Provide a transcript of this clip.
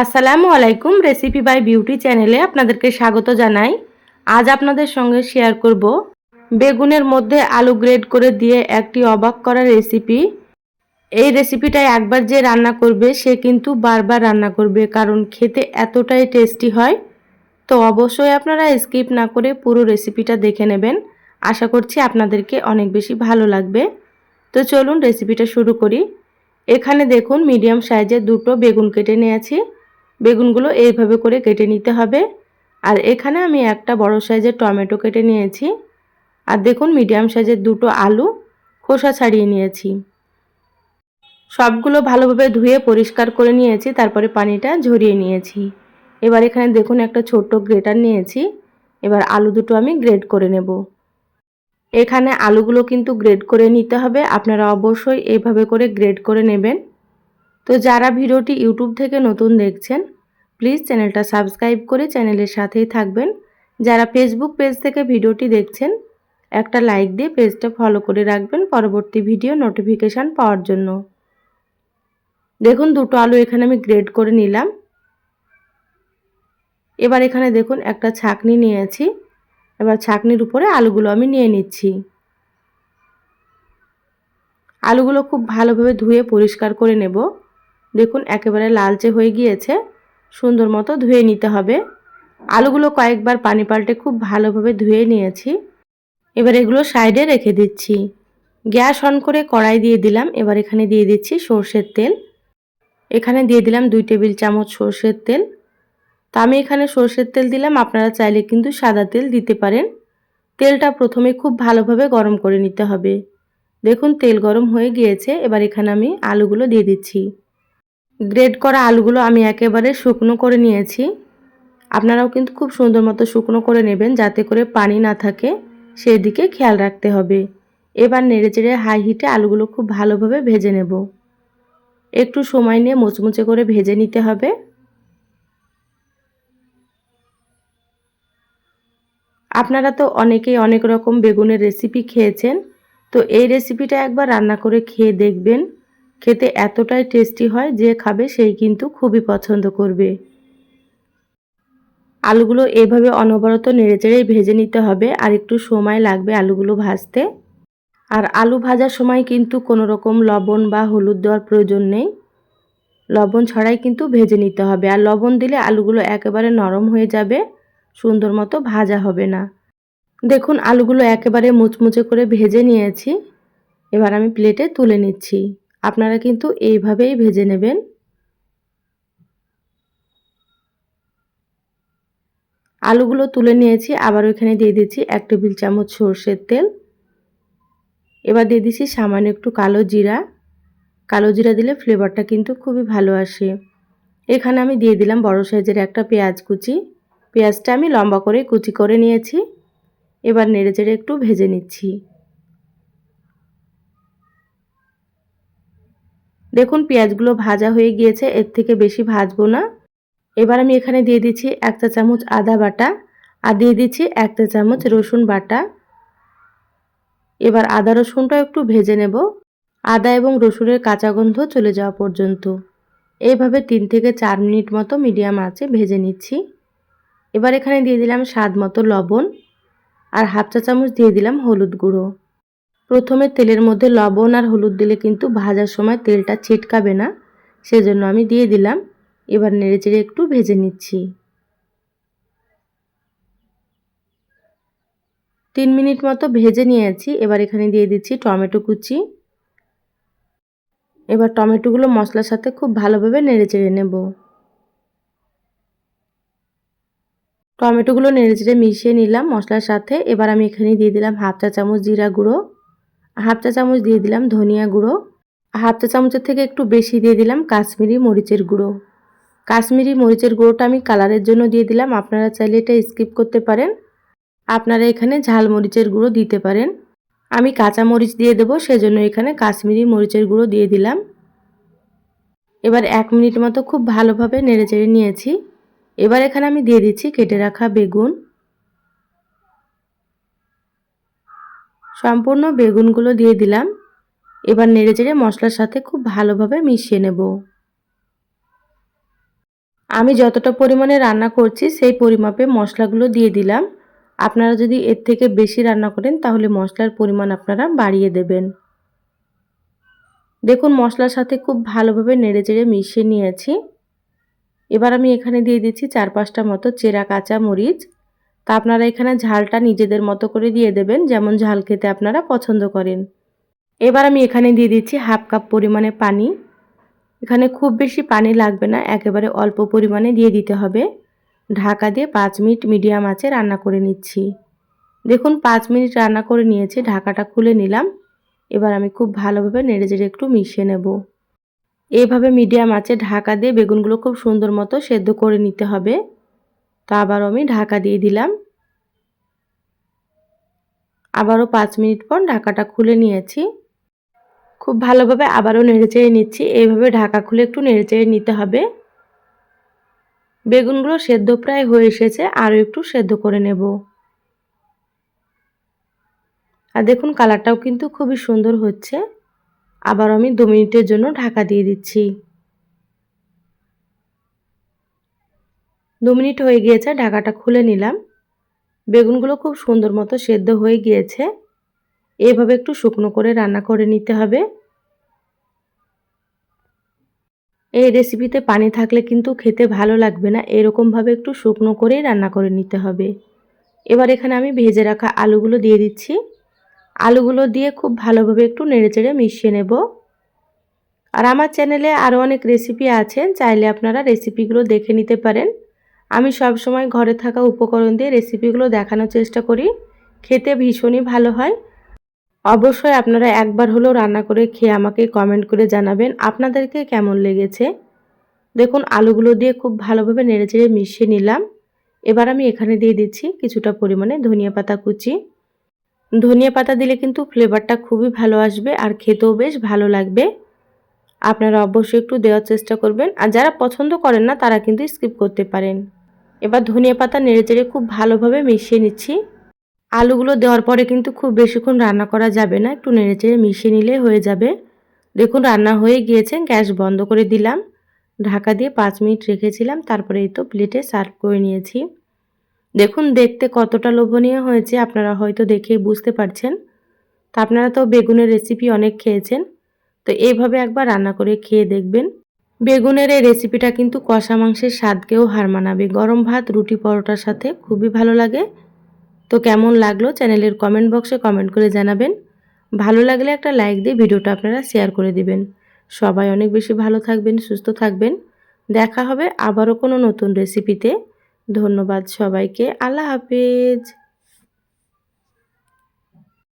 আসসালামু আলাইকুম recipe by beauty চ্যানেলে আপনাদেরকে স্বাগত জানাই। আজ আপনাদের সঙ্গে শেয়ার করব বেগুনের মধ্যে আলু গ্রেড করে দিয়ে একটি অবাক করা রেসিপি এই রেসিপিটা একবার যে রান্না করবে, সে কিন্তু বারবার রান্না করবে, কারণ খেতে এতটাই টেস্টি হয়। তো অবশ্যই আপনারা স্কিপ না করে পুরো রেসিপিটা দেখে নেবেন। আশা করছি আপনাদেরকে অনেক বেশি ভালো লাগবে। তো চলুন রেসিপিটা শুরু করি। এখানে দেখুন মিডিয়াম সাইজের দুটো বেগুন কেটে নিয়েছি। বেগুনগুলো এইভাবে করে কেটে নিতে হবে। আর এখানে আমি একটা বড় সাইজের টমেটো কেটে নিয়েছি। আর দেখুন, মিডিয়াম সাইজের দুটো আলু খোসা ছাড়িয়ে নিয়েছি। সবগুলো ভালোভাবে ধুয়ে পরিষ্কার করে নিয়েছি, তারপরে পানিটা ঝরিয়ে নিয়েছি। এবার এখানে দেখুন, একটা ছোট্ট গ্রেটার নিয়েছি। এবার আলু দুটো আমি গ্রেড করে নেব। এখানে আলুগুলো কিন্তু গ্রেড করে নিতে হবে। আপনারা অবশ্যই এভাবে করে গ্রেড করে নেবেন। তো যারা ভিডিওটি ইউটিউব থেকে নতুন দেখছেন প্লিজ চ্যানেলটা সাবস্ক্রাইব করে চ্যানেলের সাথেই থাকবেন। যারা ফেসবুক পেজ থেকে ভিডিওটি দেখছেন, একটা লাইক দিয়ে পেজটা ফলো করে রাখবেন পরবর্তী ভিডিও নোটিফিকেশান পাওয়ার জন্য। দেখুন, দুটো আলু এখানে আমি গ্রেড করে নিলাম। এবার এখানে দেখুন, একটা ছাকনি নিয়েছি। এবার ছাকনির উপরে আলুগুলো আমি নিয়ে নিচ্ছি। আলুগুলো খুব ভালোভাবে ধুয়ে পরিষ্কার করে নেব। দেখুন, একেবারে লালচে হয়ে গিয়েছে। সুন্দর মতো ধুয়ে নিতে হবে। আলুগুলো কয়েকবার পানি পাল্টে খুব ভালোভাবে ধুয়ে নিয়েছি। এবার এগুলো সাইডে রেখে দিচ্ছি। গ্যাস অন করে কড়াই দিয়ে দিলাম। এবার এখানে দিয়ে দিচ্ছি সর্ষের তেল। এখানে দিয়ে দিলাম দুই টেবিল চামচ সর্ষের তেল। তা আমি এখানে সর্ষের তেল দিলাম। আপনারা চাইলে কিন্তু সাদা তেল দিতে পারেন। তেলটা প্রথমে খুব ভালোভাবে গরম করে নিতে হবে। দেখুন, তেল গরম হয়ে গিয়েছে। এবার এখানে আমি আলুগুলো দিয়ে দিচ্ছি। গ্রেড করা আলুগুলো আমি একেবারে শুকনো করে নিয়েছি। আপনারাও কিন্তু খুব সুন্দর মতো শুকনো করে নেবেন যাতে করে পানি না থাকে। সেই দিকে খেয়াল রাখতে হবে। এবার নেড়ে চেড়ে হাই হিটে আলুগুলো খুব ভালোভাবে ভেজে নেব। একটু সময় নিয়ে মুচমুচে করে ভেজে নিতে হবে। আপনারা তো অনেকেই অনেক রকম বেগুনের রেসিপি খেয়েছেন। তো এই রেসিপিটা একবার রান্না করে খেয়ে দেখবেন। খেতে এতটাই টেস্টি হয় যে খাবে সেই কিন্তু খুবই পছন্দ করবে। আলুগুলো এভাবে অনবরত নেড়েচেড়েই ভেজে নিতে হবে, আর একটু সময় লাগবে আলুগুলো ভাজতে। আর আলু ভাজার সময় কিন্তু কোনো রকম লবণ বা হলুদ দেওয়ার প্রয়োজন নেই। লবণ ছাড়াই কিন্তু ভেজে নিতে হবে, আর লবণ দিলে আলুগুলো একেবারে নরম হয়ে যাবে, সুন্দর মতো ভাজা হবে না। দেখুন, আলুগুলো একেবারে মুচমুচে করে ভেজে নিয়েছি। এবার আমি প্লেটে তুলে নিচ্ছি। আপনারা কিন্তু এইভাবেই ভেজে নেবেন। আলুগুলো তুলে নিয়েছি, আবার ওইখানে দিয়ে দিচ্ছি এক টেবিল চামচ সর্ষের তেল। এবার দিয়ে দিচ্ছি সামান্য একটু কালো জিরা। কালো জিরা দিলে ফ্লেভারটা কিন্তু খুবই ভালো আসে। এখানে আমি দিয়ে দিলাম বড় সাইজের একটা পেঁয়াজ কুচি। পেঁয়াজটা আমি লম্বা করে কুচি করে নিয়েছি। এবার নেড়ে চেড়ে একটু ভেজে নিচ্ছি। দেখুন, পেঁয়াজগুলো ভাজা হয়ে গিয়েছে, এর থেকে বেশি ভাজবো না। এবার আমি এখানে দিয়ে দিচ্ছি এক চা চামচ আদা বাটা আর দিয়ে দিচ্ছি এক চা চামচ রসুন বাটা। এবার আদা রসুনটা একটু ভেজে নেব। আদা এবং রসুনের কাঁচা গন্ধ চলে যাওয়া পর্যন্ত। এইভাবে তিন থেকে চার মিনিট মতো মিডিয়াম আছে ভেজে নিচ্ছি। এবার এখানে দিয়ে দিলাম স্বাদ মতো লবণ আর হাফ চা চামচ দিয়ে দিলাম হলুদ গুঁড়ো। প্রথমে তেলের মধ্যে লবণ আর হলুদ দিলে কিন্তু ভাজার সময় তেলটা ছিটকাবে না, সেজন্য আমি দিয়ে দিলাম। এবার নেড়েচেড়ে একটু ভেজে নিচ্ছি। তিন মিনিট মতো ভেজে নিয়েছি, এবার এখানে দিয়ে দিচ্ছি টমেটো কুচি। এবার টমেটোগুলো মশলার সাথে খুব ভালোভাবে নেড়েচেড়ে নেব। টমেটোগুলো নেড়েচেড়ে মিশিয়ে নিলাম মশলার সাথে। এবার আমি এখানে দিয়ে দিলাম হাফ চা চামচ জিরা গুঁড়ো। হাফ চা চামচ দিয়ে দিলাম ধনিয়া গুঁড়ো। হাফ চা চামচের থেকে একটু বেশি দিয়ে দিলাম কাশ্মীরি মরিচের গুঁড়ো। কাশ্মীরি মরিচের গুঁড়োটা আমি কালারের জন্য দিয়ে দিলাম, আপনারা চাইলে এটা স্কিপ করতে পারেন। আপনারা এখানে ঝাল মরিচের গুঁড়ো দিতে পারেন। আমি কাঁচা মরিচ দিয়ে দেবো, সেজন্য এখানে কাশ্মীরি মরিচের গুঁড়ো দিয়ে দিলাম। এবার এক মিনিট মতো খুব ভালোভাবে নেড়ে চেড়ে নিয়েছি। এবার এখানে আমি দিয়ে দিচ্ছি কেটে রাখা বেগুন। সম্পূর্ণ বেগুনগুলো দিয়ে দিলাম। এবার নেড়ে চেড়ে মশলার সাথে খুব ভালোভাবে মিশিয়ে নেব। আমি যতটা পরিমাণে রান্না করছি, সেই পরিমাপে মশলাগুলো দিয়ে দিলাম। আপনারা যদি এর থেকে বেশি রান্না করেন, তাহলে মশলার পরিমাণ আপনারা বাড়িয়ে দেবেন। দেখুন, মশলার সাথে খুব ভালোভাবে নেড়ে চেড়ে মিশিয়ে নিয়েছি। এবার আমি এখানে দিয়ে দিচ্ছি চার পাঁচটা মতো চেরা কাঁচা মরিচ। তা আপনারা এখানে ঝালটা নিজেদের মতো করে দিয়ে দেবেন, যেমন ঝাল খেতে আপনারা পছন্দ করেন। এবার আমি এখানে দিয়ে দিচ্ছি হাফ কাপ পরিমাণে পানি। এখানে খুব বেশি পানি লাগবে না, একেবারে অল্প পরিমাণে দিয়ে দিতে হবে। ঢাকা দিয়ে পাঁচ মিনিট মিডিয়াম আঁচে রান্না করে নিচ্ছি। দেখুন, পাঁচ মিনিট রান্না করে নিয়েছি, ঢাকাটা খুলে নিলাম। এবার আমি খুব ভালোভাবে নেড়ে চেড়ে একটু মিশিয়ে নেব। এইভাবে মিডিয়াম আঁচে ঢাকা দিয়ে বেগুনগুলো খুব সুন্দর মতো সেদ্ধ করে নিতে হবে। তো আবারও আমি ঢাকা দিয়ে দিলাম। আবারও পাঁচ মিনিট পর ঢাকাটা খুলে নিয়েছি। খুব ভালোভাবে আবারও নেড়ে চেড়ে নিচ্ছি। এইভাবে ঢাকা খুলে একটু নেড়ে চেড়ে নিতে হবে। বেগুনগুলো সেদ্ধ প্রায় হয়ে এসেছে। আরও একটু সেদ্ধ করে নেব। আর দেখুন, কালারটাও কিন্তু খুবই সুন্দর হচ্ছে। আবার আমি দু মিনিটের জন্য ঢাকা দিয়ে দিচ্ছি। দু মিনিট হয়ে গিয়েছে, ঢাকাটা খুলে নিলাম। বেগুনগুলো খুব সুন্দর মতো সেদ্ধ হয়ে গিয়েছে। এভাবে একটু শুকনো করে রান্না করে নিতে হবে। এই রেসিপিতে পানি থাকলে কিন্তু খেতে ভালো লাগবে না, এরকমভাবে একটু শুকনো করেই রান্না করে নিতে হবে। এবার এখানে আমি ভেজে রাখা আলুগুলো দিয়ে দিচ্ছি। আলুগুলো দিয়ে খুব ভালোভাবে একটু নেড়েচেড়ে মিশিয়ে নেব। আর আমার চ্যানেলে আরও অনেক রেসিপি আছে, চাইলে আপনারা রেসিপিগুলো দেখে নিতে পারেন। আমি সব সময় ঘরে থাকা উপকরণ দিয়ে রেসিপিগুলো দেখানোর চেষ্টা করি। খেতে ভীষণই ভালো হয়। অবশ্যই আপনারা একবার হলেও রান্না করে খেয়ে আমাকে কমেন্ট করে জানাবেন আপনাদেরকে কেমন লেগেছে। দেখুন, আলুগুলো দিয়ে খুব ভালোভাবে নেড়েচেড়ে মিশিয়ে নিলাম। এবার আমি এখানে দিয়ে দিচ্ছি কিছুটা পরিমাণে ধনিয়া পাতা কুচি। ধনিয়া পাতা দিলে কিন্তু ফ্লেভারটা খুবই ভালো আসবে আর খেতেও বেশ ভালো লাগবে। আপনারা অবশ্যই একটু দেওয়ার চেষ্টা করবেন। আর যারা পছন্দ করেন না, তারা কিন্তু স্কিপ করতে পারেন। এবার ধনিয়া পাতা নেড়েচেড়ে খুব ভালোভাবে মিশিয়ে নিচ্ছি। আলুগুলো দেওয়ার পরে কিন্তু খুব বেশিক্ষণ রান্না করা যাবে না, একটু নেড়েচেড়ে মিশিয়ে নিলে হয়ে যাবে। দেখুন, রান্না হয়ে গিয়েছে, গ্যাস বন্ধ করে দিলাম। ঢাকা দিয়ে পাঁচ মিনিট রেখেছিলাম, তারপরে এই তো প্লেটে সার্ভ করে নিয়েছি। দেখুন, দেখতে কতটা লোভনীয় হয়েছে, আপনারা হয়তো দেখেই বুঝতে পারছেন। তো আপনারা তো বেগুনের রেসিপি অনেক খেয়েছেন, তো এইভাবে একবার রান্না করে খেয়ে দেখবেন। বেগুনের এই রেসিপিটা কিন্তু কষা মাংসের স্বাদকেও হার মানাবে। গরম ভাত, রুটি পরোটার সাথে খুবই ভালো লাগে। তো কেমন লাগল চ্যানেলের কমেন্ট বক্সে কমেন্ট করে জানাবেন। ভালো লাগলে একটা লাইক দিয়ে ভিডিওটা আপনারা শেয়ার করে দিবেন। সবাই অনেক বেশি ভালো থাকবেন, সুস্থ থাকবেন। দেখা হবে আবারও কোনো নতুন রেসিপিতে ধন্যবাদ সবাইকে। আল্লাহ হাফেজ।